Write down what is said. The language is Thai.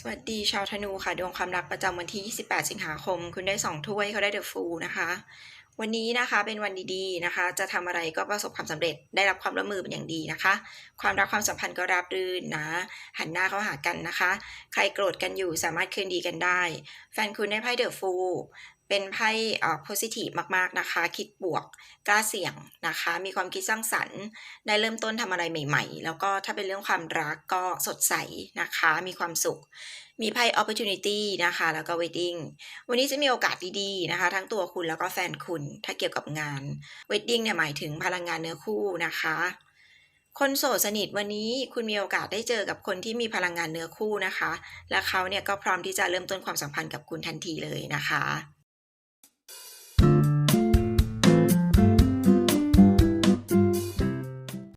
สวัสดีชาวธนูค่ะ ดวงความรักประจำวันที่ 28 สิงหาคม คุณได้ 2 ถ้วยเขาได้เดอะฟูนะคะ วันนี้นะคะเป็นวันดีๆนะคะ จะทำอะไรก็ประสบความสำเร็จได้รับความร่วมมือเป็นอย่างดีนะคะ ความรักความสัมพันธ์ก็ราบรื่นนะ หันหน้าเข้าหากันนะคะ ใครโกรธกันอยู่สามารถคืนดีกันได้ แฟนคุณได้ไพ่เดอะฟู เป็นไพ่เอ่อ positive มากๆนะคะ คิดบวกกล้าเสี่ยงนะคะ มีความคิดสร้างสรรค์ ได้เริ่มต้นทำอะไรใหม่ ๆ แล้วก็ถ้าเป็นเรื่องความรักก็สดใสนะคะ มีความสุข มีไพ่ opportunity นะคะ แล้วก็ wedding วันนี้จะมีโอกาสดีๆนะคะ ทั้งตัวคุณแล้วก็แฟนคุณถ้าเกี่ยวกับงาน wedding เนี่ยหมายถึงพลังงานเนื้อคู่นะคะคนโสดสนิทวันนี้คุณมีโอกาสได้เจอกับคนที่มีพลังงานเนื้อคู่นะคะ และเขาเนี่ยก็พร้อมที่จะเริ่มต้นความสัมพันธ์กับคุณทันทีเลยนะคะ